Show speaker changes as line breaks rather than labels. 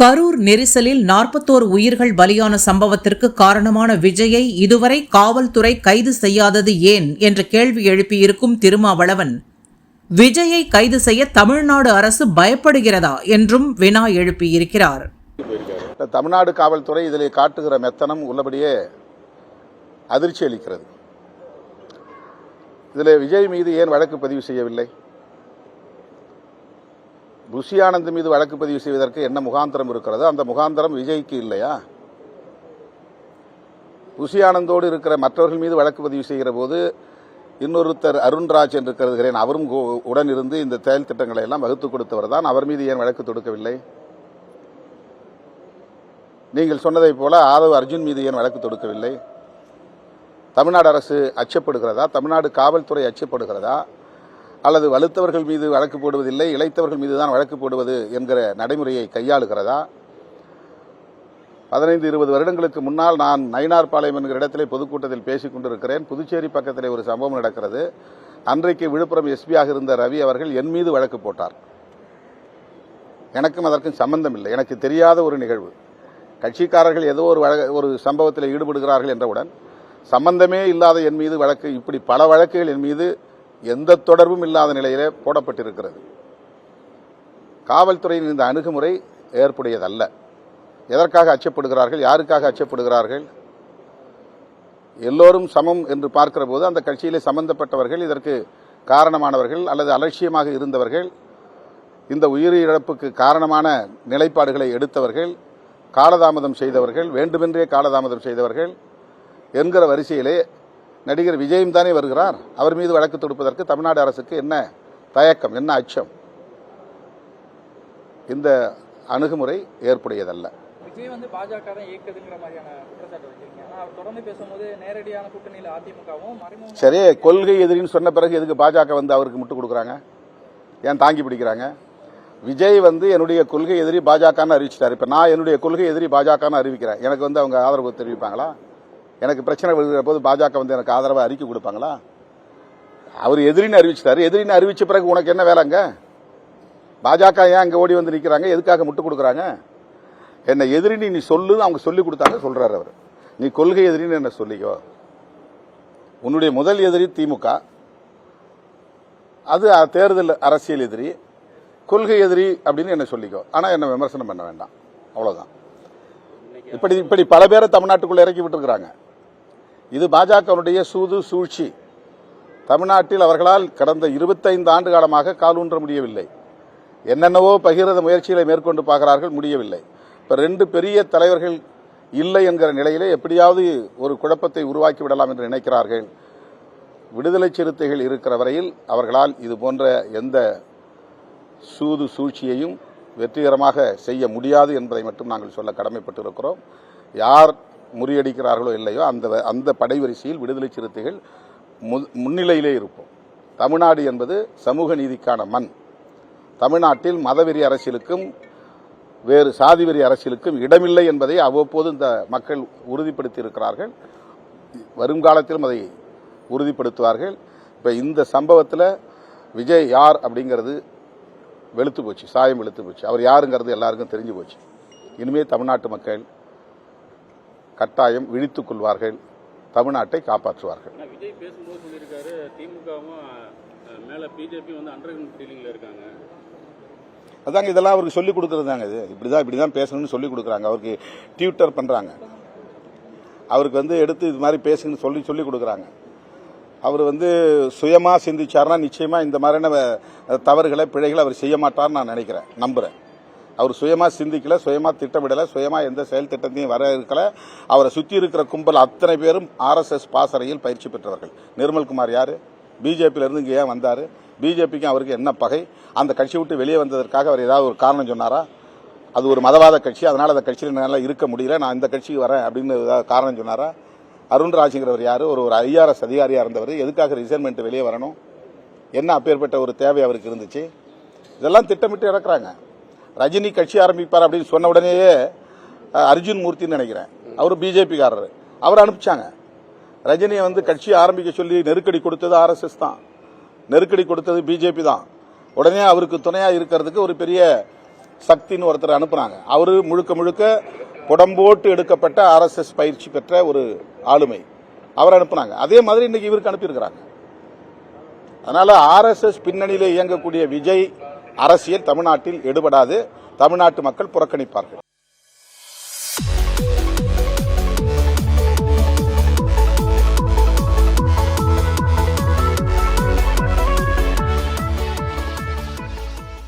கரூர் நெரிசலில் நாற்பத்தோரு உயிர்கள் பலியான சம்பவத்திற்கு காரணமான விஜயை இதுவரை காவல்துறை கைது செய்யாதது ஏன் என்ற கேள்வி எழுப்பியிருக்கும் திருமாவளவன். விஜயை கைது செய்ய தமிழ்நாடு அரசு பயப்படுகிறதா என்றும் வினா எழுப்பியிருக்கிறார்.
தமிழ்நாடு காவல்துறை இதில் காட்டுகிற மெத்தனம் உள்ளபடியே அதிர்ச்சி அளிக்கிறது. இதில் விஜய் மீது ஏன் வழக்கு பதிவு செய்யவில்லை? புஷி ஆனந்த் மீது வழக்கு பதிவு செய்வதற்கு என்ன முகாந்திரம் இருக்கிறதோ அந்த முகாந்திரம் விஜய்க்கு இல்லையா? புஷி ஆனந்தோடு இருக்கிற மற்றவர்கள் மீது வழக்கு பதிவு செய்கிற போது இன்னொருத்தர் அருண்ராஜ் என்று கருதுகிறேன். அவரும் உடன் இருந்து இந்த செயல் திட்டங்களை எல்லாம் வகுத்து கொடுத்தவர் தான். அவர் மீது ஏன் வழக்கு தொடுக்கவில்லை? நீங்கள் சொன்னதைப் போல ஆதவ் அர்ஜுன் மீது ஏன் வழக்கு தொடுக்கவில்லை? தமிழ்நாடு அரசு அச்சப்படுகிறதா? தமிழ்நாடு காவல்துறை அச்சப்படுகிறதா? அல்லது வலுத்தவர்கள் மீது வழக்கு போடுவதில்லை இளைத்தவர்கள் மீது தான் வழக்கு போடுவது என்கிற நடைமுறையை கையாளுகிறதா? பதினைந்து இருபது வருடங்களுக்கு முன்னால் நான் நயினார்பாளையம் என்கிற இடத்திலே பொதுக்கூட்டத்தில் பேசிக் கொண்டிருக்கிறேன். புதுச்சேரி பக்கத்திலே ஒரு சம்பவம் நடக்கிறது. அன்றைக்கு விழுப்புரம் எஸ்பியாக இருந்த ரவி அவர்கள் என் மீது வழக்கு போட்டார். எனக்கும் அதற்கும் சம்பந்தம் இல்லை எனக்கு தெரியாத ஒரு நிகழ்வு. கட்சிக்காரர்கள் ஏதோ ஒரு வழ- ஒரு சம்பவத்தில் ஈடுபடுகிறார்கள் என்றவுடன் சம்பந்தமே இல்லாத என் மீது வழக்கு இப்படி பல வழக்குகள் என் மீது எந்த தொடர்பும் இல்லாத நிலையிலே போடப்பட்டிருக்கிறது. காவல்துறையின் இந்த அணுகுமுறை ஏற்புடையதல்ல. எதற்காக அச்சப்படுகிறார்கள் யாருக்காக அச்சப்படுகிறார்கள்? எல்லோரும் சமம் என்று பார்க்கிற போது அந்த கட்சியிலே சம்பந்தப்பட்டவர்கள் இதற்கு காரணமானவர்கள் அல்லது அலட்சியமாக இருந்தவர்கள் இந்த உயிரிழப்புக்கு காரணமான நிலைப்பாடுகளை எடுத்தவர்கள் காலதாமதம் செய்தவர்கள் வேண்டுமென்றே காலதாமதம் செய்தவர்கள் என்கிற வரிசையிலே நடிகர் விஜயும் தானே வருகிறார். அவர் மீது வழக்கு தொடுப்பதற்கு தமிழ்நாடு அரசுக்கு என்ன தயக்கம் என்ன அச்சம்? இந்த அணுகுமுறை ஏற்புடையதல்ல.
விஜய் வந்து பாஜக தான் இயக்குதுங்கிற மாதிரியான குற்றச்சாட்டு வைக்கிறீங்க. ஆனா அவர் தொடர்ந்து பேசும்போது நேரடியான கூட்டணியில் அதிமுகவும் மறைமுக
சரி கொள்கை எதிரின்னு சொன்ன பிறகு எதுக்கு பாஜக வந்து அவருக்கு முட்டு கொடுக்குறாங்க? ஏன் தாங்கி பிடிக்கிறாங்க? விஜய் வந்து என்னுடைய கொள்கை எதிரி பாஜகன்னு அறிவிச்சிட்டாரு. இப்போ நான் என்னுடைய கொள்கை எதிரி பாஜகன்னு அறிவிக்கிறேன். எனக்கு வந்து அவங்க ஆதரவு தெரிவிப்பாங்களா? எனக்கு பிரச்சனை வருகிற போது பாஜக வந்து எனக்கு ஆதரவாக அறிக்கை கொடுப்பாங்களா? அவர் எதிரின்னு அறிவிச்சிட்டாரு. எதிரின்னு அறிவிச்ச பிறகு உனக்கு என்ன வேலைங்க பாஜக ஏன் அங்கே ஓடி வந்து நிற்கிறாங்க எதுக்காக முட்டு கொடுக்குறாங்க? என்னை எதிரின்னு நீ சொல்லுன்னு அவங்க சொல்லி கொடுத்தாங்க சொல்கிறார் அவர். நீ கொள்கை எதிரின்னு என்ன சொல்லிக்கோ? உன்னுடைய முதல் எதிரி திமுக. அது தேர்தல் அரசியல் எதிரி. கொள்கை எதிரி அப்படின்னு என்ன சொல்லிக்கோ? ஆனால் என்ன விமர்சனம் பண்ண வேண்டாம். அவ்வளோதான் இப்படி இப்படி பல பேரை தமிழ்நாட்டுக்குள்ள இறக்கி விட்டுருக்குறாங்க. இது பாஜகவுடைய சூது சூழ்ச்சி. தமிழ்நாட்டில் அவர்களால் கடந்த இருபத்தைந்து ஆண்டு காலமாக காலூன்ற முடியவில்லை. என்னென்னவோ பகிரத முயற்சிகளை மேற்கொண்டு பார்க்கிறார்கள் முடியவில்லை. இப்போ ரெண்டு பெரிய தலைவர்கள் இல்லை என்கிற நிலையிலே எப்படியாவது ஒரு குழப்பத்தை உருவாக்கி விடலாம் என்று நினைக்கிறார்கள். விடுதலை சிறுத்தைகள் இருக்கிற வரையில் அவர்களால் இது போன்ற எந்த சூது சூழ்ச்சியையும் வெற்றிகரமாக செய்ய முடியாது என்பதை மட்டும் நாங்கள் சொல்ல கடமைப்பட்டிருக்கிறோம். யார் முறியடிக்கிறார்களோ இல்லையோ அந்த அந்த படைவரிசையில் விடுதலை சிறுத்தைகள் மு- முன்னிலையிலே இருப்போம். தமிழ்நாடு என்பது சமூக நீதிக்கான மண். தமிழ்நாட்டில் மதவெறி அரசியலுக்கும் வேறு சாதிவெறி அரசியலுக்கும் இடமில்லை என்பதை அவ்வப்போது இந்த மக்கள் உறுதிப்படுத்தி இருக்கிறார்கள் வருங்காலத்திலும் அதை உறுதிப்படுத்துவார்கள். இப்போ இந்த சம்பவத்தில் விஜய் யார் அப்படிங்கிறது வெளுத்து போச்சு சாயம் வெளுத்து போச்சு. அவர் யாருங்கிறது எல்லாருக்கும் தெரிஞ்சு போச்சு. இனிமேல் தமிழ்நாட்டு மக்கள் கட்டாயம் விழித்துக் கொள்வார்கள் தமிழ்நாட்டை காப்பாற்றுவார்கள்.
விஜய் பேசும்போது சொல்லியிருக்காரு திமுகவும் மேல பிஜேபி வந்து அண்டர் டீலிங்ல இருக்காங்க.
அதாங்க இதெல்லாம் அவருக்கு சொல்லிக் கொடுக்கறது தாங்க இது. இப்படிதான் இப்படிதான் பேசணும்னு சொல்லிக் கொடுக்குறாங்க. அவருக்கு டியூட்டர் பண்றாங்க. அவருக்கு வந்து எடுத்து இது மாதிரி பேசுங்கன்னு சொல்லி சொல்லி கொடுக்குறாங்க. அவர் வந்து சுயமா சிந்திச்சாருன்னா நிச்சயமா இந்த மாதிரியான தவறுகளை பிழைகளை அவர் செய்ய மாட்டார்னு நான் நினைக்கிறேன். நம்புறேன். அவர் சுயமாக சிந்திக்கல சுயமாக திட்டமிடலை சுயமாக எந்த செயல் திட்டத்தையும் வர இருக்கல. அவரை சுற்றி இருக்கிற கும்பல் அத்தனை பேரும் ஆர்எஸ்எஸ் பாசறையில் பயிற்சி பெற்றவர்கள். நிர்மல்குமார் யார்? பிஜேபியிலேருந்து இங்கே ஏன் வந்தார்? பிஜேபிக்கும் அவருக்கு என்ன பகை? அந்த கட்சி விட்டு வெளியே வந்ததற்காக அவர் ஏதாவது ஒரு காரணம் சொன்னாரா? அது ஒரு மதவாத கட்சி அதனால் அந்த கட்சியில் என்னால் இருக்க முடியல நான் இந்த கட்சிக்கு வரேன் அப்படின்னு ஏதாவது காரணம் சொன்னாரா? அருண்ராஜுங்கிறவர் யாரு? ஒரு ஒரு ஐஆர்எஸ் அதிகாரியாக இருந்தவர். எதுக்காக ரிசைன்மெண்ட் வெளியே வரணும்? என்ன அப்பேற்பட்ட ஒரு தேவை அவருக்கு இருந்துச்சு? இதெல்லாம் திட்டமிட்டு இறக்குறாங்க. ரஜினி கட்சி ஆரம்பிப்பார் அப்படின்னு சொன்ன உடனேயே அர்ஜுன் மூர்த்தின்னு நினைக்கிறேன். அவர் பிஜேபிக்காரர். அவர் அனுப்பிச்சாங்க. ரஜினியை வந்து கட்சி ஆரம்பிக்க சொல்லி நெருக்கடி கொடுத்தது ஆர்எஸ்எஸ் தான். நெருக்கடி கொடுத்தது பிஜேபி தான். உடனே அவருக்கு துணையாக இருக்கிறதுக்கு ஒரு பெரிய சக்தின்னு ஒருத்தர் அனுப்புனாங்க. அவரு முழுக்க முழுக்க புடம்போட்டு எடுக்கப்பட்ட ஆர்எஸ்எஸ் பயிற்சி பெற்ற ஒரு ஆளுமை. அவர் அனுப்புனாங்க. அதே மாதிரி இன்னைக்கு இவருக்கு அனுப்பியிருக்கிறாங்க. அதனால ஆர்எஸ்எஸ் பின்னணியிலே இயங்கக்கூடிய விஜய் அரசியல் தமிழ்நாட்டில் எடுபடாது. தமிழ்நாட்டு மக்கள் புறக்கணிப்பார்கள்.